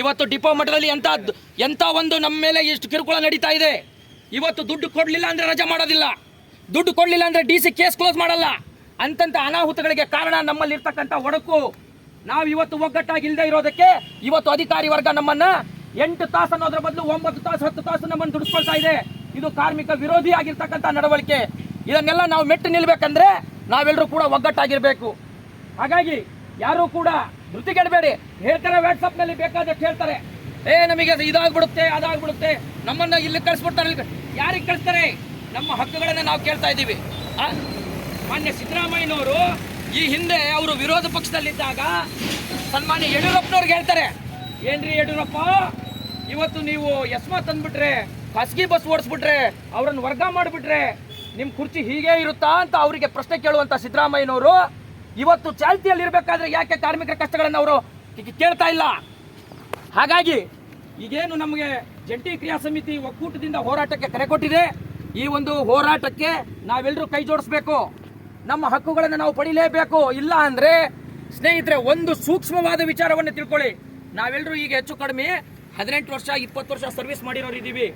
ಇವತ್ತು ಡಿಪೋ ಮಟ್ಟದಲ್ಲಿ ಎಂತ ಎಂತ ಒಂದು ನಮ್ಮ ಮೇಲೆ ಎಷ್ಟು ಕಿರುಕುಳ ನಡೀತಾ ಇದೆ? ಇವತ್ತು ದುಡ್ಡು ಕೊಡ್ಲಿಲ್ಲ ಅಂದ್ರೆ ರಜೆ ಮಾಡೋದಿಲ್ಲ. ದುಡ್ಡು ಕೊಡ್ಲಿಲ್ಲ ಅಂದ್ರೆ ಡಿ ಸಿ ಕೇಸ್ ಕ್ಲೋಸ್ ಮಾಡಲ್ಲ. ಅಂತಂತ ಅನಾಹುತಗಳಿಗೆ ಕಾರಣ ನಮ್ಮಲ್ಲಿ ಇರ್ತಕ್ಕಂಥ ಒಡಕು. ನಾವು ಇವತ್ತು ಒಗ್ಗಟ್ಟಾಗಿ ಇಲ್ಲದೆ ಇರೋದಕ್ಕೆ ಇವತ್ತು ಅಧಿಕಾರಿ ವರ್ಗ ನಮ್ಮನ್ನ ಎಂಟು ತಾಸು ಅನ್ನೋದ್ರ ಬದಲು ಒಂಬತ್ತು ತಾಸು, ಹತ್ತು ತಾಸು ನಮ್ಮನ್ನು ದುಡಿಸ್ಕೊಳ್ತಾ ಇದೆ. ಇದು ಕಾರ್ಮಿಕ ವಿರೋಧಿ ಆಗಿರ್ತಕ್ಕಂಥ ನಡವಳಿಕೆ. ಇದನ್ನೆಲ್ಲ ನಾವು ಮೆಟ್ಟು ನಿಲ್ಬೇಕಂದ್ರೆ ನಾವೆಲ್ಲರೂ ಕೂಡ ಒಗ್ಗಟ್ಟಾಗಿರ್ಬೇಕು. ಹಾಗಾಗಿ ಯಾರು ಕೂಡ ಧೃತಿಗೆಡಬೇಡಿ ಹೇಳ್ತಾರೆ ವಾಟ್ಸಪ್ನಲ್ಲಿ ಬೇಕಾದಷ್ಟು ಹೇಳ್ತಾರೆ. ಏ, ನಮಗೆ ಅದು ಇದಾಗ್ಬಿಡುತ್ತೆ, ಅದಾಗ್ಬಿಡುತ್ತೆ. ನಮ್ಮನ್ನ ಇಲ್ಲಿ ಕಳಿಸ್ಬಿಡ್ತಾರೆ. ಯಾರಿಗೆ ಕಳಿಸ್ತಾರೆ? ನಮ್ಮ ಹಕ್ಕುಗಳನ್ನ ನಾವು ಕೇಳ್ತಾ ಇದ್ದೀವಿ? ಮಾನ್ಯ ಸಿದ್ದರಾಮಯ್ಯನವರು ಈ ಹಿಂದೆ ಅವರು ವಿರೋಧ ಪಕ್ಷದಲ್ಲಿದ್ದಾಗ ಸನ್ಮಾನ್ಯ ಯಡಿಯೂರಪ್ಪನವ್ರಿಗೆ ಹೇಳ್ತಾರೆ. ಏನ್ರಿ ಯಡಿಯೂರಪ್ಪ, ಇವತ್ತು ನೀವು ಯಸ್ಮಾ ತಂದ್ಬಿಟ್ರೆ, ಖಾಸಗಿ ಬಸ್ ಓಡಿಸ್ಬಿಟ್ರೆ, ಅವರನ್ನು ವರ್ಗ ಮಾಡಿಬಿಟ್ರೆ ನಿಮ್ಮ ಕುರ್ಚಿ ಹೀಗೆ ಇರುತ್ತಾ ಅಂತ ಅವರಿಗೆ ಪ್ರಶ್ನೆ ಕೇಳುವಂತ ಸಿದ್ದರಾಮಯ್ಯನವರು ಇವತ್ತು ಚಾಲ್ತಿಯಲ್ಲಿ ಇರಬೇಕಾದ್ರೆ ಯಾಕೆ ಕಾರ್ಮಿಕರ ಕಷ್ಟಗಳನ್ನು ಅವರು ಕೇಳ್ತಾ ಇಲ್ಲ? ಹಾಗಾಗಿ ಈಗೇನು ನಮಗೆ ಜಂಟಿ ಕ್ರಿಯಾ ಸಮಿತಿ ಒಕ್ಕೂಟದಿಂದ ಹೋರಾಟಕ್ಕೆ ಕರೆ ಕೊಟ್ಟಿದೆ. ಈ ಒಂದು ಹೋರಾಟಕ್ಕೆ ನಾವೆಲ್ಲರೂ ಕೈ ಜೋಡಿಸ್ಬೇಕು. ನಮ್ಮ ಹಕ್ಕುಗಳನ್ನು ನಾವು ಪಡಿಲೇಬೇಕು. ಇಲ್ಲ ಅಂದ್ರೆ ಸ್ನೇಹಿತರೆ, ಒಂದು ಸೂಕ್ಷ್ಮವಾದ ವಿಚಾರವನ್ನು ತಿಳ್ಕೊಳ್ಳಿ. ನಾವೆಲ್ಲರೂ ಈಗ ಹೆಚ್ಚು ಕಡಿಮೆ ಹದಿನೆಂಟು ವರ್ಷ, ಇಪ್ಪತ್ತು ವರ್ಷ ಸರ್ವಿಸ್ ಮಾಡಿರೋರು ಇದ್ದೀವಿ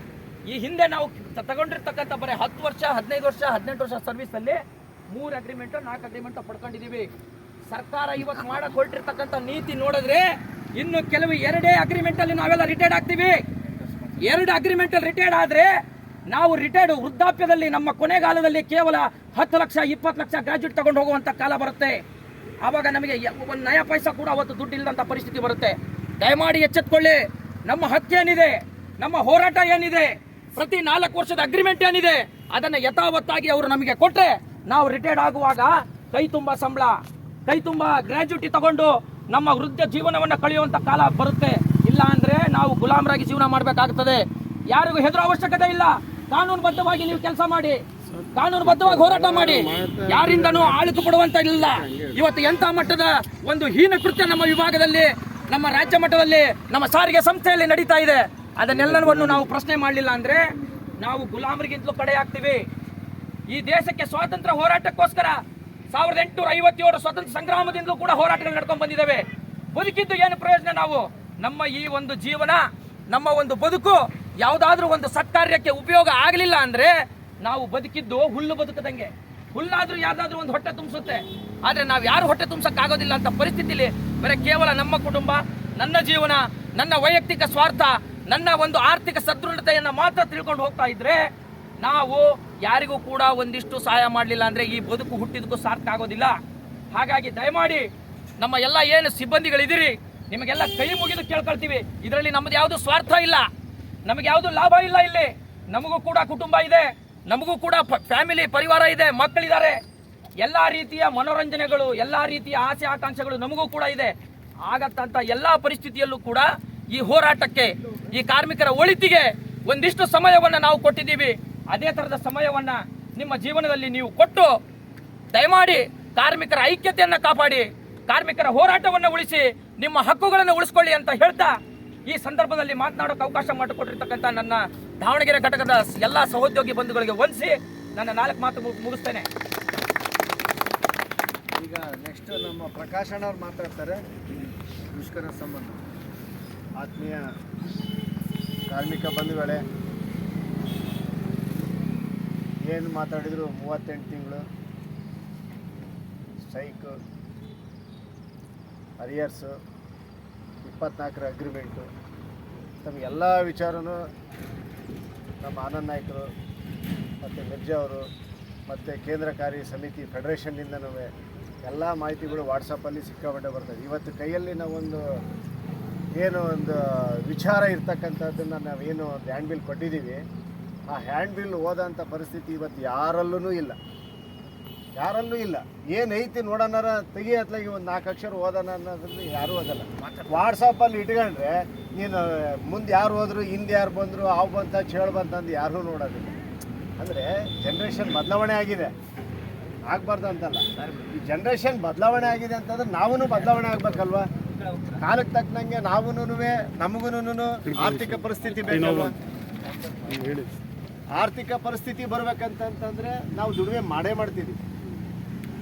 ಈ ಹಿಂದೆ ನಾವು ತಗೊಂಡಿರ್ತಕ್ಕಂಥ ಬರೀ ಹತ್ತು ವರ್ಷ, ಹದಿನೈದು ವರ್ಷ, ಹದಿನೆಂಟು ವರ್ಷ ಸರ್ವಿಸ್ ಅಲ್ಲಿ ಮೂರು ಅಗ್ರಿಮೆಂಟ್ ನಾಲ್ಕು ಅಗ್ರಿಮೆಂಟ್ ಪಡ್ಕೊಂಡಿದ್ದೀವಿ ಸರ್ಕಾರ ಇವತ್ತು ಮಾಡಕ್ ಹೊರಟಿರ್ತಕ್ಕಂಥ ನೀತಿ ನೋಡಿದ್ರೆ ಇನ್ನು ಕೆಲವು ಎರಡೇ ಅಗ್ರಿಮೆಂಟ್ ಅಲ್ಲಿ ನಾವೆಲ್ಲ ರಿಟೈರ್ಡ್ ಆಗ್ತೀವಿ. ಎರಡು ಅಗ್ರಿಮೆಂಟ್ ಅಲ್ಲಿ ರಿಟೈರ್ಡ್ ಆದ್ರೆ ನಾವು ರಿಟೈರ್ಡ್ ವೃದ್ಧಾಪ್ಯದಲ್ಲಿ ನಮ್ಮ ಕೊನೆಗಾಲದಲ್ಲಿ ಕೇವಲ ಹತ್ತು ಲಕ್ಷ, ಇಪ್ಪತ್ತು ಲಕ್ಷ ಗ್ರಾಜ್ಯುಯೇಟ್ ತಗೊಂಡು ಹೋಗುವಂತ ಕಾಲ ಬರುತ್ತೆ. ಆವಾಗ ನಮಗೆ ಒಂದು ನಯ ಪೈಸಾ ಕೂಡ ಅವತ್ತು ದುಡ್ಡು ಇಲ್ಲದಂತ ಪರಿಸ್ಥಿತಿ ಬರುತ್ತೆ. ದಯಮಾಡಿ ಎಚ್ಚೆತ್ಕೊಳ್ಳಿ. ನಮ್ಮ ಹಕ್ಕೇನಿದೆ? ನಮ್ಮ ಹೋರಾಟ ಏನಿದೆ? ಪ್ರತಿ ನಾಲ್ಕು ವರ್ಷದ ಅಗ್ರಿಮೆಂಟ್ ಏನಿದೆ? ಅದನ್ನ ಯಥಾವತ್ತಾಗಿ ಅವರು ನಮಗೆ ಕೊಟ್ರೆ ನಾವು ರಿಟೈರ್ಡ್ ಆಗುವಾಗ ಕೈ ತುಂಬ ಸಂಬಳ, ಕೈ ತುಂಬ ಗ್ರಾಜ್ಯುಟಿ ತಗೊಂಡು ನಮ್ಮ ವೃದ್ಧ ಜೀವನವನ್ನು ಕಳೆಯುವಂತ ಕಾಲ ಬರುತ್ತೆ. ಇಲ್ಲ ಅಂದ್ರೆ ನಾವು ಗುಲಾಮರಾಗಿ ಜೀವನ ಮಾಡಬೇಕಾಗುತ್ತದೆ ಯಾರಿಗೂ ಹೆದರೋ ಅವಶ್ಯಕತೆ ಇಲ್ಲ. ಕಾನೂನುಬದ್ಧವಾಗಿ ನೀವು ಕೆಲಸ ಮಾಡಿ, ಕಾನೂನುಬದ್ಧವಾಗಿ ಹೋರಾಟ ಮಾಡಿ. ಯಾರಿಂದನೂ ಆಳಿತು ಕೊಡುವಂತ ಇಲ್ಲ. ಇವತ್ತು ಎಂತ ಮಟ್ಟದ ಒಂದು ಹೀನ ಕೃತ್ಯ ನಮ್ಮ ವಿಭಾಗದಲ್ಲಿ, ನಮ್ಮ ರಾಜ್ಯ ಮಟ್ಟದಲ್ಲಿ, ನಮ್ಮ ಸಾರಿಗೆ ಸಂಸ್ಥೆಯಲ್ಲಿ ನಡೀತಾ ಇದೆ. ಅದನ್ನೆಲ್ಲವನ್ನು ನಾವು ಪ್ರಶ್ನೆ ಮಾಡಲಿಲ್ಲ ಅಂದ್ರೆ ನಾವು ಗುಲಾಮರಿಗಿಂತಲೂ ಕಡೆ ಆಗ್ತೀವಿ ಈ ದೇಶಕ್ಕೆ ಸ್ವಾತಂತ್ರ್ಯ ಹೋರಾಟಕ್ಕೋಸ್ಕರ ಸಾವಿರದ ಎಂಟುನೂರ ಐವತ್ತೇಳು ಸ್ವಾತಂತ್ರ್ಯ ಸಂಗ್ರಾಮದಿಂದಲೂ ಕೂಡ ಹೋರಾಟಗಳು ನಡ್ಕೊಂಡು ಬಂದಿದ್ದಾವೆ. ಬದುಕಿದ್ದು ಏನು ಪ್ರಯೋಜನ ನಾವು? ನಮ್ಮ ಈ ಒಂದು ಜೀವನ, ನಮ್ಮ ಒಂದು ಬದುಕು ಯಾವುದಾದ್ರೂ ಒಂದು ಸತ್ಕಾರ್ಯಕ್ಕೆ ಉಪಯೋಗ ಆಗಲಿಲ್ಲ ಅಂದ್ರೆ ನಾವು ಬದುಕಿದ್ದು ಹುಲ್ಲು ಬದುಕದಂಗೆ. ಹುಲ್ಲಾದ್ರೂ ಯಾವ್ದಾದ್ರೂ ಒಂದು ಹೊಟ್ಟೆ ತುಂಬಿಸುತ್ತೆ. ಆದರೆ ನಾವು ಯಾರು ಹೊಟ್ಟೆ ತುಂಬಿಸೋಕ್ಕಾಗೋದಿಲ್ಲ ಅಂತ ಪರಿಸ್ಥಿತಿಲಿ ಬರೀ ಕೇವಲ ನಮ್ಮ ಕುಟುಂಬ, ನನ್ನ ಜೀವನ, ನನ್ನ ವೈಯಕ್ತಿಕ ಸ್ವಾರ್ಥ, ನನ್ನ ಒಂದು ಆರ್ಥಿಕ ಸದೃಢತೆಯನ್ನು ಮಾತ್ರ ತಿಳ್ಕೊಂಡು ಹೋಗ್ತಾ ಇದ್ರೆ ನಾವು ಯಾರಿಗೂ ಕೂಡ ಒಂದಿಷ್ಟು ಸಹಾಯ ಮಾಡಲಿಲ್ಲ ಅಂದರೆ ಈ ಬದುಕು ಹುಟ್ಟಿದಕ್ಕೂ ಸಾರ್ಥಕ ಆಗೋದಿಲ್ಲ. ಹಾಗಾಗಿ ದಯಮಾಡಿ ನಮ್ಮ ಎಲ್ಲ ಏನು ಸಿಬ್ಬಂದಿಗಳಿದ್ದೀರಿ, ನಿಮಗೆಲ್ಲ ಕೈ ಮುಗಿದು ಕೇಳ್ಕೊಳ್ತೀವಿ. ಇದರಲ್ಲಿ ನಮ್ದು ಯಾವುದು ಸ್ವಾರ್ಥ ಇಲ್ಲ, ನಮಗೆ ಯಾವುದು ಲಾಭ ಇಲ್ಲ ಇಲ್ಲಿ. ನಮಗೂ ಕೂಡ ಕುಟುಂಬ ಇದೆ, ನಮಗೂ ಕೂಡ ಫ್ಯಾಮಿಲಿ ಪರಿವಾರ ಇದೆ, ಮಕ್ಕಳಿದ್ದಾರೆ. ಎಲ್ಲ ರೀತಿಯ ಮನೋರಂಜನೆಗಳು, ಎಲ್ಲ ರೀತಿಯ ಆಸೆ ಆಕಾಂಕ್ಷೆಗಳು ನಮಗೂ ಕೂಡ ಇದೆ. ಆಗತ್ತಂತ ಎಲ್ಲ ಪರಿಸ್ಥಿತಿಯಲ್ಲೂ ಕೂಡ ಈ ಹೋರಾಟಕ್ಕೆ, ಈ ಕಾರ್ಮಿಕರ ಒಳಿತಿಗೆ ಒಂದಿಷ್ಟು ಸಮಯವನ್ನು ನಾವು ಕೊಟ್ಟಿದ್ದೀವಿ. ಅದೇ ತರದ ಸಮಯವನ್ನ ನಿಮ್ಮ ಜೀವನದಲ್ಲಿ ನೀವು ಕೊಟ್ಟು ದಯಮಾಡಿ ಕಾರ್ಮಿಕರ ಐಕ್ಯತೆಯನ್ನು ಕಾಪಾಡಿ, ಕಾರ್ಮಿಕರ ಹೋರಾಟವನ್ನು ಉಳಿಸಿ, ನಿಮ್ಮ ಹಕ್ಕುಗಳನ್ನು ಉಳಿಸ್ಕೊಳ್ಳಿ ಅಂತ ಹೇಳ್ತಾ ಈ ಸಂದರ್ಭದಲ್ಲಿ ಮಾತನಾಡೋಕೆ ಅವಕಾಶ ಮಾಡಿಕೊಟ್ಟಿರ್ತಕ್ಕಂಥ ನನ್ನ ದಾವಣಗೆರೆ ಘಟಕದ ಎಲ್ಲ ಸಹೋದ್ಯೋಗಿ ಬಂಧುಗಳಿಗೆ ವಂದಿಸಿ ನನ್ನ ನಾಲ್ಕು ಮಾತು ಮುಗ್- ಮುಗಿಸ್ತೇನೆ. ಈಗ ನೆಕ್ಸ್ಟ್ ನಮ್ಮ ಪ್ರಕಾಶ್ ಅಣ್ಣವ್ರು ಮಾತಾಡ್ತಾರೆ. ಮುಷ್ಕರ ಸಂಬಂಧ. ಆತ್ಮೀಯ ಕಾರ್ಮಿಕ ಬಂಧುಗಳೇ ಏನು ಮಾತಾಡಿದ್ರು ಮೂವತ್ತೆಂಟು ತಿಂಗಳು. ಸ್ಟ್ರೈಕು. ಅರಿಯರ್ಸು. ಇಪ್ಪತ್ನಾಲ್ಕರ ಅಗ್ರಿಮೆಂಟು ನಮಗೆಲ್ಲ ವಿಚಾರನೂ ನಮ್ಮ ಆನಂದ್ ನಾಯ್ಕರು ಮತ್ತು ಮಿರ್ಜಾ ಅವರು ಮತ್ತು ಕೇಂದ್ರ ಕಾರ್ಯ ಸಮಿತಿ ಫೆಡರೇಷನ್ನಿಂದನೂ ಎಲ್ಲ ಮಾಹಿತಿಗಳು ವಾಟ್ಸಪ್ಪಲ್ಲಿ ಸಿಕ್ಕಾಪಟ್ಟೆ ಬರ್ತದೆ. ಇವತ್ತು ಕೈಯಲ್ಲಿ ನಾವೊಂದು ಏನು ಒಂದು ವಿಚಾರ ಇರ್ತಕ್ಕಂಥದ್ದನ್ನು ನಾವೇನು ಹ್ಯಾಂಡ್ ಬಿಲ್ ಕೊಟ್ಟಿದ್ದೀವಿ. ಆ ಹ್ಯಾಂಡ್ ಬಿಲ್ ಹೋದಂಥ ಪರಿಸ್ಥಿತಿ ಇವತ್ತು ಯಾರಲ್ಲೂ ಇಲ್ಲ. ಯಾರಲ್ಲೂ ಇಲ್ಲ. ಏನೈತಿ ನೋಡೋಣ ತೆಗಿ ಅತ್ಲಾಗಿ ಒಂದು ನಾಲ್ಕು ಅಕ್ಷರ ಓದೋಣ ಅನ್ನೋದ್ರಲ್ಲಿ ಯಾರೂ ಓದಲ್ಲ ವಾಟ್ಸಪ್ಪಲ್ಲಿ ಇಟ್ಕೊಂಡ್ರೆ, ನೀನು ಮುಂದೆ ಯಾರು ಹೋದ್ರು, ಹಿಂದೆ ಯಾರು ಬಂದರು ಅವು ಬಂತ, ಚೇಳು ಬಂತಂದು ಯಾರೂ ನೋಡೋದಿಲ್ಲ. ಅಂದರೆ ಜನ್ರೇಷನ್ ಬದಲಾವಣೆ ಆಗಿದೆ. ಆಗಬಾರ್ದು ಅಂತಲ್ಲ. ಈ ಜನ್ರೇಷನ್ ಬದಲಾವಣೆ ಆಗಿದೆ ಅಂತಂದ್ರೆ ನಾವೂ ಬದಲಾವಣೆ ಆಗ್ಬೇಕಲ್ವಾ? ಕಾಲಕ್ಕೆ ತಕ್ಕನಂಗೆ ನಾವೂ ನಮಗೂ ಆರ್ಥಿಕ ಪರಿಸ್ಥಿತಿ ಬೇಕಲ್ವಾ? ಆರ್ಥಿಕ ಪರಿಸ್ಥಿತಿ ಬರಬೇಕಂತಂತಂದರೆ ನಾವು ದುಡಿಮೆ ಮಾಡೇ ಮಾಡ್ತೀವಿ.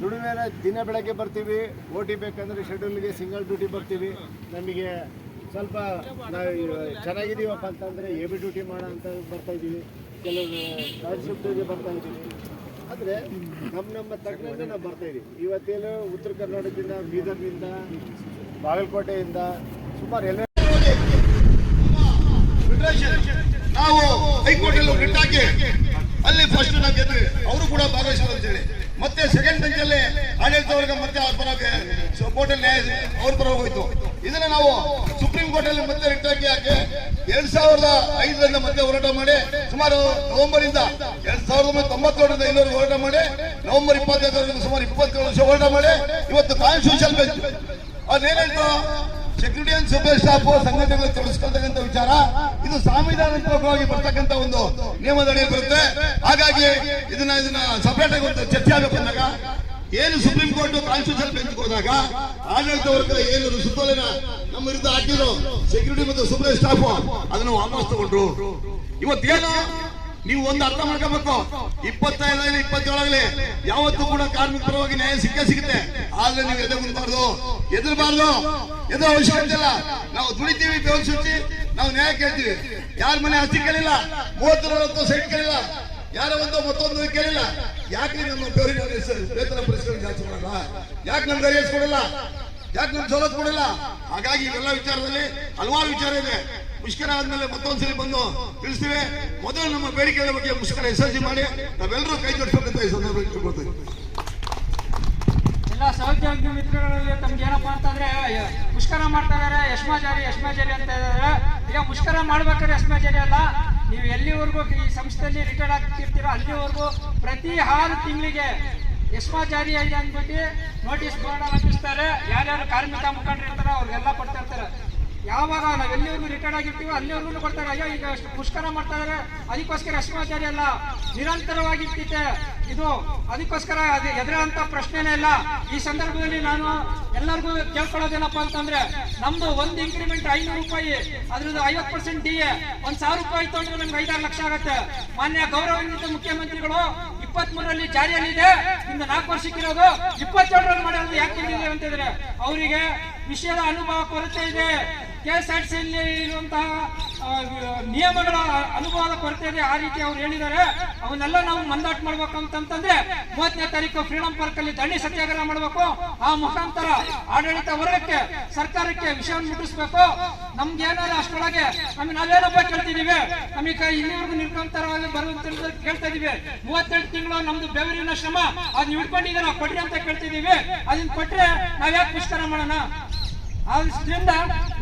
ದುಡಿಮೆ ದಿನ ಬೆಳಗ್ಗೆ ಬರ್ತೀವಿ, ಓಟಿ ಶೆಡ್ಯೂಲ್ ಶೆಡ್ಯೂಲ್ಗೆ ಸಿಂಗಲ್ ಡ್ಯೂಟಿ ಬರ್ತೀವಿ. ನಮಗೆ ಸ್ವಲ್ಪ ನಾವು ಚೆನ್ನಾಗಿದ್ದೀವಪ್ಪ ಅಂತಂದರೆ ಎ ಬಿ ಡ್ಯೂಟಿ ಮಾಡೋ ಅಂತ ಬರ್ತಾ ಇದ್ದೀವಿ. ಕೆಲವು ನೈಟ್ ಬರ್ತಾ ಇದ್ದೀವಿ. ಆದರೆ ನಮ್ಮ ನಮ್ಮ ತಕ್ಕಂತೆ ನಾವು ಬರ್ತಾ ಇದ್ದೀವಿ. ಇವತ್ತೇನು ಉತ್ತರ ಕರ್ನಾಟಕದಿಂದ, ಬೀದರ್ನಿಂದ, ಬಾಗಲಕೋಟೆಯಿಂದ ಸುಮಾರು ಎಲ್ಲ ನಾವು ಹೈಕೋರ್ಟ್ ಅಲ್ಲಿ ರಿಟ್ ಹಾಕಿ ಅಲ್ಲಿ ಫಸ್ಟ್ ನಾವು ಗೆದ್ವಿ ಅವರು ಕೂಡ ಭಾಗವಹಿಸಿದ್ರು ಅಂತ ಹೇಳಿ ಮತ್ತೆ ಸೆಕೆಂಡ್ ಬೆಂಚ್ ಅಲ್ಲಿ ಆಡಳಿತ ವರ್ಗ ಮತ್ತೆ ಅವ್ರ ಪರ ಕೋರ್ಟ್ ನ್ಯಾಯ ಅವ್ರ ಪರ ಹೋಯ್ತು. ಇದನ್ನ ನಾವು ಸುಪ್ರೀಂ ಕೋರ್ಟ್ ಅಲ್ಲಿ ಮತ್ತೆ ರಿಟ್ ಹಾಕಿ ಎರಡ್ ಸಾವಿರದ ಐದರಿಂದ ಮತ್ತೆ ಹೋರಾಟ ಮಾಡಿ ಸುಮಾರು ನವೆಂಬರ್ ಇಂದ ಎರಡ್ ಸಾವಿರದ ತೊಂಬತ್ತೇಳರಿಂದ ಇನ್ನೂರು ಹೋರಾಟ ಮಾಡಿ ನವೆಂಬರ್ ಇಪ್ಪತ್ತೈದರಿಂದ ಸುಮಾರು ಇಪ್ಪತ್ತೇಳು ವರ್ಷ ಹೋರಾಟ ಮಾಡಿ ಇವತ್ತು ಕಾನ್ಸ್ಟಿಟ್ಯೂಷನ್ ಬೆಂಚ್. ಅದೇನಾಯ್ತು ಸೆಕ್ಯೂರಿಟಿ ಅಂಡ್ ಸೂಪರ್ ಸ್ಟಾಫ್ ಸಂಘಟನೆಗಳು ತೊಡಸ್ಕೊಳ್ತಕ್ಕಂಥ ವಿಚಾರ, ಇದು ಸಾಂವಿಧಾನಿಕವಾಗಿ ಬರ್ತಕ್ಕಂಥ ಒಂದು ನಿಯಮದಡಿ ಬರುತ್ತೆ. ಹಾಗಾಗಿ ಇದನ್ನ ಇದನ್ನ ಸಪರೇಟ್ ಆಗಿ ಚರ್ಚೆ ಆಗಬೇಕು ಅಂದಾಗ, ಏನು ಸುಪ್ರೀಂ ಕೋರ್ಟ್ ಕಾನ್ಸ್ಟಿಟ್ಯೂಷನ್ ಬೆಂಚ್ ಹೋದಾಗ, ಆಡಳಿತ ವರ್ಗ ಏನು ಸುತ್ತೋಲಿನ ನಮ್ಮ ವಿರುದ್ಧ ಹಾಕಿದ್ರು. ಸೆಕ್ಯೂರಿಟಿ ಮತ್ತು ಸೂಪರ್ ಸ್ಟಾಫ್ ಅದನ್ನು ವಾಪಸ್ ತಗೊಂಡ್ರು. ಇವತ್ತೇನು ನೀವು ಒಂದು ಅರ್ಥ ಮಾಡ್ಕೋಬೇಕು. ಇಪ್ಪತ್ತೈದಾಗಲಿ ಇಪ್ಪತ್ತೇಳಾಗಲಿ ಯಾವತ್ತೂ ಕೂಡ ಕಾರ್ಮಿಕ ಪರವಾಗಿ ನ್ಯಾಯ ಸಿಕ್ಕೇ ಸಿಗುತ್ತೆ. ಆದ್ರೆ ನೀವು ಎದೆ ಮುಂದಬಾರ್ದು ಎದುರಬಾರ್ದು. ಎದುರು ಅವಶ್ಯಕತೆ ಇಲ್ಲ. ನಾವು ದುಡಿತೀವಿ ಬೆವರಿಸುತ್ತಿ ನಾವು ನ್ಯಾಯ ಕೇಳ್ತೀವಿ. ಯಾರ ಮನೆ ಹಸಿ ಕೇಳಿಲ್ಲ? ಮೂವತ್ತು ನಲವತ್ತು ಸೈಟ್ ಕೇಳಿಲ್ಲ. ಯಾರ ಒಂದು ಮತ್ತೊಂದು ಕೇಳಿಲ್ಲ. ಯಾಕೆ ನಮ್ಮ ಬೆವರಿನ ವೇತನ ಪರಿಸ್ಥಿತಿ ಜಾಸ್ತಿ ಮಾಡಲ್ಲ? ಯಾಕೆ ನಮ್ಗೆ ಅರಿಯಸ್ ಕೊಡಲ್ಲ? ಯಾಕೆ ನಮ್ಗೆ ಸವಲತ್ತು ಕೊಡಲ್ಲ? ಹಾಗಾಗಿ ಇವೆಲ್ಲ ವಿಚಾರದಲ್ಲಿ ಹಲವಾರು ವಿಚಾರ ಇದೆ. ಮುಷ್ಕರ ಆದ್ಮೇಲೆ ಮತ್ತೊಂದ್ಸಲಿ ಬಂದು ತಿಳಿಸ್ತೀವಿ. ಮೊದಲು ನಮ್ಮ ಬೇಡಿಕೆಗಳ ಬಗ್ಗೆ ಮುಷ್ಕರ ಎಸ್ ಮಾಡಿ, ನಾವೆಲ್ಲರೂ ಕೈ ಜೋಡಿಸ್ಬೇಕಂತ ಈ ಸಂದರ್ಭದಲ್ಲಿ ಎಲ್ಲ ಸಹೋದ್ಯೋಗಿ ಮಿತ್ರಗಳಲ್ಲಿ ತಮ್ಗೆ ಏನಪ್ಪಾ ಅಂತಂದ್ರೆ ಮುಷ್ಕರ ಮಾಡ್ತಾ ಇದಾರೆ ಯಶ್ಮಾಚಾರಿ ಯಶ್ಮಾಚಾರಿ ಅಂತ ಇದಾರೆ. ಈಗ ಮುಷ್ಕರ ಮಾಡ್ಬೇಕಾದ್ರೆ ಯಶ್ಮಾಚಾರಿ ಅಲ್ಲ. ನೀವು ಎಲ್ಲಿವರೆಗೂ ಈ ಸಂಸ್ಥೆಯಲ್ಲಿ ರಿಟೈರ್ಡ್ ಆಗ್ತಿರ್ತೀರೋ ಅಲ್ಲಿವರೆಗೂ ಪ್ರತಿ ಆರು ತಿಂಗಳಿಗೆ ಯಶ್ಮಾಚಾರಿ ಆಗಿ ಅಂದ್ಬಿಟ್ಟು ನೋಟಿಸ್ ಬೋರ್ಡ್ ಅಂಟಿಸ್ತಾರೆ ಯಾರ್ಯಾರು ಕಾರ್ಮಿಕ ಮುಖಂಡರು ಅವ್ರಿಗೆಲ್ಲ ಕೊಡ್ತಾ ಇರ್ತಾರೆ. ಯಾವಾಗ ನಾವು ಎಲ್ಲಿವರೆಗೂ ರಿಟೈರ್ಡ್ ಆಗಿರ್ತೀವೋ ಅಲ್ಲಿವರೆಗೂ ಕೊಡ್ತಾರೆ. ಅಯ್ಯೋ, ಈಗ ಅಷ್ಟು ಪುಷ್ಕರ ಮಾಡ್ತಾ ಇದಾರೆ. ಅದಕ್ಕೋಸ್ಕರ ಅಶ್ವಾಚಾರ್ಯ ಅಲ್ಲ ನಿರಂತರವಾಗಿ ಇರ್ತಿತ್ತೆ ಇದು ಅದಕ್ಕೋಸ್ಕರ ಅದು ಎದುರಂತ ಪ್ರಶ್ನೆನೇ ಇಲ್ಲ. ಈ ಸಂದರ್ಭದಲ್ಲಿ ನಾನು ಎಲ್ಲರಿಗೂ ಕೇಳ್ಕೊಳ್ಳೋದೇನಪ್ಪ ಅಂತಂದ್ರೆ, ನಮ್ದು ಒಂದು ಇನ್ಕ್ರಿಮೆಂಟ್ ಐನೂರು ರೂಪಾಯಿ, ಅದ್ರದ್ದು ಐವತ್ತು ಪರ್ಸೆಂಟ್ ಡಿ ಎ ಒಂದ್ ಸಾವಿರ ರೂಪಾಯಿ ತಗೊಂಡ್ರೆ ನಮ್ಗೆ ಐದಾರು ಲಕ್ಷ ಆಗುತ್ತೆ. ಮಾನ್ಯ ಗೌರವಾನ್ವಿತ ಮುಖ್ಯಮಂತ್ರಿಗಳು ಇಪ್ಪತ್ತ್ ಮೂರರಲ್ಲಿ ಜಾರಿಯಲ್ಲಿದೆ. ಇನ್ನು ನಾಲ್ಕು ವರ್ಷಕ್ಕಿರೋದು ಇಪ್ಪತ್ತೇಳರಲ್ಲಿ ಮಾಡೋದು ಯಾಕೆ ಅಂತ ಅಂತಿದ್ರೆ ಅವರಿಗೆ ವಿಷಯದ ಅನುಭವ ಕೊರತೆ ಇದೆ. ಕೆ ಎಸ್ ಆರ್ ಸಿ ಇರುವಂತಹ ನಿಯಮಗಳ ಅನುಭವದ ಕೊರತೆ ಇದೆ ಆ ರೀತಿ ಅವ್ರು ಹೇಳಿದ್ದಾರೆ. ಅವನ್ನೆಲ್ಲ ನಾವು ಮಂದಾಟ್ ಮಾಡ್ಬೇಕು ಅಂತಂತಂದ್ರೆ ಮೂವತ್ತನೇ ತಾರೀಕು ಫ್ರೀಡಂ ಪಾರ್ಕ್ ಅಲ್ಲಿ ದಂಡಿ ಸತ್ಯಾಗ್ರಹ ಮಾಡಬೇಕು. ಆ ಮುಖಾಂತರ ಆಡಳಿತ ವರ್ಗಕ್ಕೆ, ಸರ್ಕಾರಕ್ಕೆ ವಿಷಯವನ್ನು ಮುಟ್ಟಿಸ್ಬೇಕು ನಮ್ಗೆ ಏನಾದ್ರು ಅಷ್ಟರೊಳಗೆ ನಮ್ಗೆ ನಾವೇನಪ್ಪ ಕೇಳ್ತಿದೀವಿ ನಮಗೆ ಇಲ್ಲಿವರೆಗೂ ನಿರ್ಗಂತರವಾಗಿ ಬರುವಂತ ಕೇಳ್ತಾ ಇದೀವಿ. ಮೂವತ್ತೆಂಟು ತಿಂಗಳು ನಮ್ದು ಬೆವರಿನ ಶ್ರಮ. ಅದನ್ನ ನೀವು ಇಟ್ಕೊಂಡಿದ್ದೀರಾ ಕೊಡ್ರಿ ಅಂತ ಕೇಳ್ತಿದೀವಿ ಅದನ್ನ ಕೊಟ್ರೆ ನಾವ್ಯಾಕೆ ಮುಷ್ಕರ ಮಾಡೋಣ? ಆದ್ರಿಂದ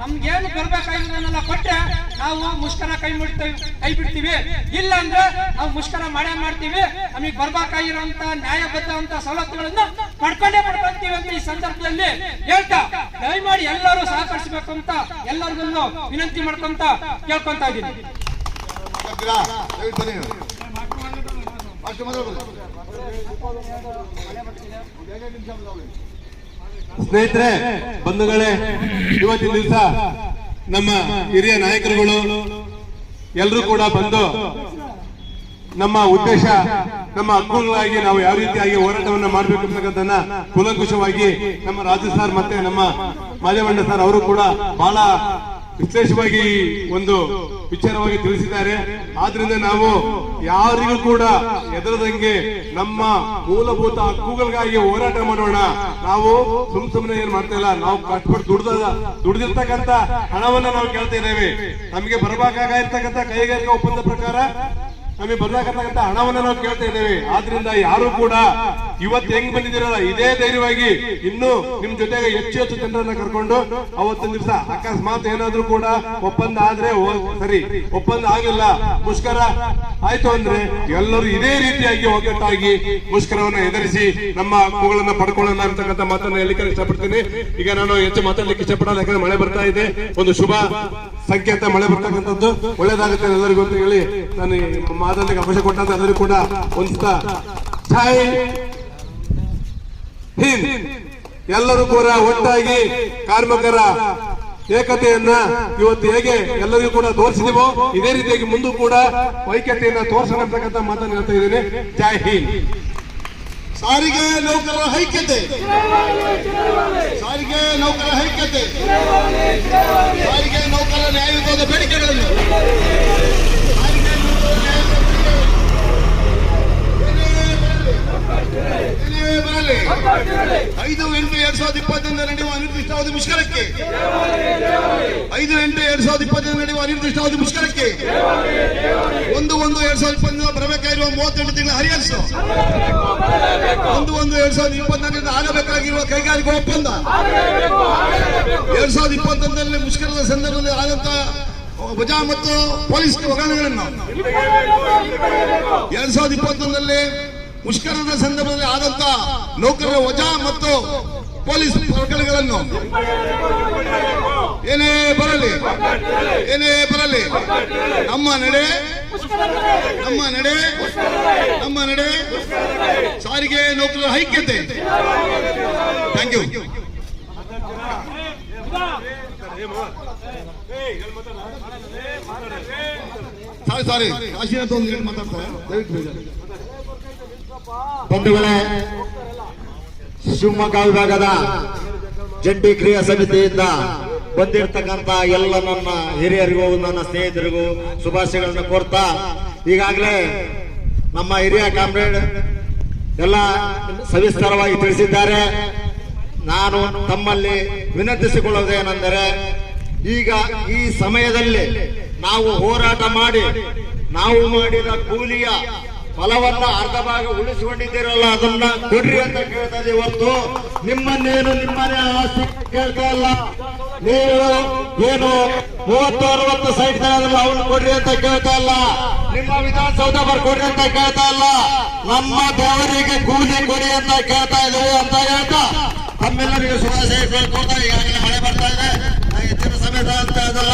ನಮ್ಗೇನು ಬರ್ಬೇಕಾಗಿರೋದನ್ನೆಲ್ಲ ಕೊಟ್ಟೆ ನಾವು ಮುಷ್ಕರ ಕೈ ಮುಡ್ತೀವಿ, ಕೈ ಬಿಡ್ತೀವಿ. ಇಲ್ಲ ಅಂದ್ರೆ ನಾವು ಮುಷ್ಕರ ಮಾಡೇ ಮಾಡ್ತೀವಿ. ನಮಗೆ ಬರ್ಬೇಕಾಗಿರುವಂತ ನ್ಯಾಯಬದ್ಧವಂತ ಸವಲತ್ತುಗಳನ್ನು ಪಡ್ಕೊಂಡೇ ಪಡ್ಕೊಂತೀವಿ ಅಂತ ಈ ಸಂದರ್ಭದಲ್ಲಿ ಹೇಳ್ತಾ, ದಯಮಾಡಿ ಎಲ್ಲರೂ ಸಹಕರಿಸಬೇಕು ಅಂತ ಎಲ್ಲರಿಗೂ ವಿನಂತಿ ಮಾಡ್ಕೊಂತ ಕೇಳ್ಕೊಂತ ಇದ್ದೀನಿ. ಮಾತಾಡ್ತೀರಾ? ಸ್ನೇಹಿತರೆ, ಬಂಧುಗಳೇ, ಇವತ್ತಿನ ದಿವಸ ನಮ್ಮ ಹಿರಿಯ ನಾಯಕರುಗಳು ಎಲ್ಲರೂ ಕೂಡ ಬಂದು ನಮ್ಮ ಉದ್ದೇಶ, ನಮ್ಮ ಹಕ್ಕುಗಳಾಗಿ ನಾವು ಯಾವ ರೀತಿಯಾಗಿ ಹೋರಾಟವನ್ನ ಮಾಡಬೇಕು ಅಂತಕ್ಕಂಥನ್ನ ಕುಲಂಕುಷವಾಗಿ ನಮ್ಮ ರಾಜು ಸರ್ ಮತ್ತೆ ನಮ್ಮ ಮಾದೇವಣ್ಣ ಸರ್ ಅವರು ಕೂಡ ಬಹಳ ವಿಶೇಷವಾಗಿ ಒಂದು ವಿಚಾರವಾಗಿ ತಿಳಿಸಿದ್ದಾರೆ. ಆದ್ರಿಂದ ನಾವು ಯಾರಿಗೂ ಕೂಡ ಎದುರದಂಗೆ ನಮ್ಮ ಮೂಲಭೂತ ಹಕ್ಕುಗಳಿಗಾಗಿ ಹೋರಾಟ ಮಾಡೋಣ. ನಾವು ಸುಮ್ ಸುಮ್ನೆ ಏನ್ ಮಾಡ್ತಾ ಇಲ್ಲ. ನಾವು ಕಷ್ಟಪಟ್ಟು ದುಡ್ದ ದುಡ್ದಿರ್ತಕ್ಕಂತ ಹಣವನ್ನ ನಾವು ಕೇಳ್ತಾ ಇದ್ದೇವೆ. ನಮಗೆ ಬರಬೇಕಾಗಿರ್ತಕ್ಕಂಥ ಕೈಗಾರಿಕಾ ಒಪ್ಪಂದ ಪ್ರಕಾರ ನಮಗೆ ಬರಬೇಕಂತ ಹಣವನ್ನ ನಾವು ಕೇಳ್ತಾ ಇದ್ದೇವೆ. ಆದ್ರಿಂದ ಯಾರು ಕೂಡ ಇವತ್ತು ಹೆಂಗ್ ಬಂದಿದ್ದೀರಲ್ಲ? ಇದೇ ಧೈರ್ಯವಾಗಿ ಇನ್ನು ನಿಮ್ ಜೊತೆಗೆ ಹೆಚ್ಚು ಹೆಚ್ಚು ಜನರನ್ನ ಕರ್ಕೊಂಡು ಅವತ್ತಿನ ದಿವಸ ಅಕಸ್ಮಾತ್ ಏನಾದ್ರೂ ಕೂಡ ಒಪ್ಪಂದ ಆದ್ರೆ ಸರಿ, ಒಪ್ಪಂದ ಆಗಿಲ್ಲ. ಮುಷ್ಕರ ಆಯ್ತು ಅಂದ್ರೆ ಎಲ್ಲರೂ ಇದೇ ರೀತಿಯಾಗಿ ಒಗ್ಗಟ್ಟಾಗಿ ಮುಷ್ಕರವನ್ನ ಎದುರಿಸಿ ನಮ್ಮ ಹಕ್ಕುಗಳನ್ನ ಪಡ್ಕೊಳ್ಳೋಣ ಅಂತಕ್ಕಂಥ ಮಾತನ್ನ ಹೇಳಿಕೆ ಇಷ್ಟಪಡ್ತೀನಿ. ಈಗ ನಾನು ಹೆಚ್ಚು ಮಾತಾಡ್ಲಿಕ್ಕೆ ಇಷ್ಟಪಡಲ್ಲ, ಯಾಕಂದ್ರೆ ಮಳೆ ಬರ್ತಾ ಇದೆ. ಒಂದು ಶುಭ ಸಂಕೇತ ಮಳೆ ಬರ್ತಕ್ಕಂಥದ್ದು. ಒಳ್ಳೇದಾಗುತ್ತೆ ಎಲ್ಲರಿಗೂ ಅಂತ ಹೇಳಿ ನಾನು ಮಾತಾಡ್ಲಿಕ್ಕೆ ಅವಕಾಶ ಕೊಟ್ಟಂತ ಎಲ್ಲರಿಗೂ ಕೂಡ ಒಂದ್ಸತ ಹಿಂದ್. ಎಲ್ಲರೂ ಕೂಡ ಒಟ್ಟಾಗಿ ಕಾರ್ಮಿಕರ ಏಕತೆಯನ್ನ ಇವತ್ತು ಹೇಗೆ ಎಲ್ಲರಿಗೂ ಕೂಡ ತೋರಿಸಿದೀವೋ, ಇದೇ ರೀತಿಯಾಗಿ ಮುಂದೂ ಕೂಡ ಐಕ್ಯತೆಯನ್ನ ತೋರಿಸೋಣ ಮಾತನ್ನು ಹೇಳ್ತಾ ಇದ್ದೇನೆ. ಜೈ ಹಿಂದ್. ಸಾರಿಗೆ ನೌಕರರ ಐಕ್ಯತೆ. ಸಾರಿಗೆ ನೌಕರರ ಐಕ್ಯತೆ. ಸಾರಿಗೆ ನೌಕರರ ನ್ಯಾಯಯುತವಾದ ಬೇಡಿಕೆಗಳನ್ನು ಸಾರಿಗೆ ಬರಲಿ. ಐದು ಎಂಟು ಎರಡ್ ಸಾವಿರದ ಇಪ್ಪತ್ತರಿಂದ ನಡೆಯುವ ಅನಿರ್ದಿಷ್ಟಾವಧಿ ಮುಷ್ಕರಕ್ಕೆ. ಐದು ಎಂಟು ಎರಡ್ ಸಾವಿರದ ಇಪ್ಪತ್ತರಿಂದ ನಡೆಯುವ ಅನಿರ್ದಿಷ್ಟಾವಧಿ ಮುಷ್ಕರಕ್ಕೆ. ಒಂದು ಒಂದು ಎರಡ್ ಸಾವಿರದ ಇಪ್ಪತ್ತರಿಂದ ಬರಬೇಕಾಗಿರುವ ಮೂವತ್ತೆಂಟು ತಿಂಗಳ ಹರಿಯರ್ಸು ಒಂದು ಒಂದು ಎರಡ್ ಸಾವಿರದ ಇಪ್ಪತ್ನಾಲ್ಕರಿಂದ ಆಗಬೇಕಾಗಿರುವ ಕೈಗಾರಿಕಾ ಒಪ್ಪಂದ. ಎರಡ್ ಸಾವಿರದ ಇಪ್ಪತ್ತೊಂದರಲ್ಲಿ ಮುಷ್ಕರದ ಸಂದರ್ಭದಲ್ಲಿ ಆದಂತ ವಜಾ ಮತ್ತು ಪೊಲೀಸ್ ಹಗರಣಗಳನ್ನು ಎರಡ್ ಸಾವಿರದ ಇಪ್ಪತ್ತೊಂದರಲ್ಲಿ ಮುಷ್ಕರದ ಸಂದರ್ಭದಲ್ಲಿ ಆದಂತ ನೌಕರರ ವಜಾ ಮತ್ತು ಪೊಲೀಸ್ ಪ್ರಕರಣಗಳನ್ನು ಏನೇ ಬರಲಿ ಏನೇ ಬರಲಿ, ನಮ್ಮ ನಡೆ ನಮ್ಮ ನಡೆ ನಮ್ಮ ನಡೆ. ಸಾರಿಗೆ ನೌಕರರ ಐಕ್ಯತೆ. Thank you sorry sorry Kashinath ಒಂದು ಮಾತಾಡ್ತಾರೆ. ದಯವಿಟ್ಟು ಬಂಧುಗಳೇ, ಶಿವಮೊಗ್ಗ ವಿಭಾಗದ ಜಂಟಿ ಕ್ರಿಯಾ ಸಮಿತಿಯಿಂದ ಬಂದಿರತಕ್ಕಂತ ಎಲ್ಲ ನನ್ನ ಹಿರಿಯರಿಗೂ, ನನ್ನ ಸ್ನೇಹಿತರಿಗೂ ಶುಭಾಶಯಗಳನ್ನು ಕೋರ್ತಾ, ಈಗಾಗಲೇ ನಮ್ಮ ಹಿರಿಯ ಕಾಮ್ರೇಡ್ ಎಲ್ಲ ಸವಿಸ್ತಾರವಾಗಿ ತಿಳಿಸಿದ್ದಾರೆ. ನಾನು ತಮ್ಮಲ್ಲಿ ವಿನಂತಿಸಿಕೊಳ್ಳುವುದೇನೆಂದರೆ, ಈಗ ಈ ಸಮಯದಲ್ಲಿ ನಾವು ಹೋರಾಟ ಮಾಡಿ, ನಾವು ಮಾಡಿದ ಕೂಲಿಯ ಫಲವನ್ನ ಅರ್ಧ ಭಾಗ ಉಳಿಸಿಕೊಂಡಿದ್ದೀರಲ್ಲ, ಅದನ್ನ ಕೊಡ್ರಿ ಅಂತ ಕೇಳ್ತಾ ಇದೆ ಇವತ್ತು ನಿಮ್ಮನ್ನೇನು ನಿಮ್ಮನೆ ಆಸ್ತಿ ಕೇಳ್ತಾ ಇಲ್ಲ. ನೀವು ಏನು ಮೂವತ್ತು, ಅರವತ್ತು ಸೈಟ್ ತಗೋದ್ರಲ್ಲ ಅವ್ನು ಕೊಡ್ರಿ ಅಂತ ಕೇಳ್ತಾ ಇಲ್ಲ. ನಿಮ್ಮ ವಿಧಾನಸೌಧ ಬರ್ಕೊಡ್ರಿ ಅಂತ ಕೇಳ್ತಾ ಇಲ್ಲ. ನಮ್ಮ ದೇವರಿಗೆ ಕೂಲಿ ಕೊಡಿ ಅಂತ ಕೇಳ್ತಾ ಇದ್ದೀವಿ ಅಂತ ಹೇಳ್ತಾ ತಮ್ಮೆಲ್ಲರಿಗೂ ಶುಭಾಶಯ ಕೇಳ್ಕೊಳ್ತಾ ಈಗಾಗಲೇ ಮಳೆ ಬರ್ತಾ ಇದೆ. ಹೆಚ್ಚಿನ ಸಮಯ ಅಂತ ಅದಲ್ಲ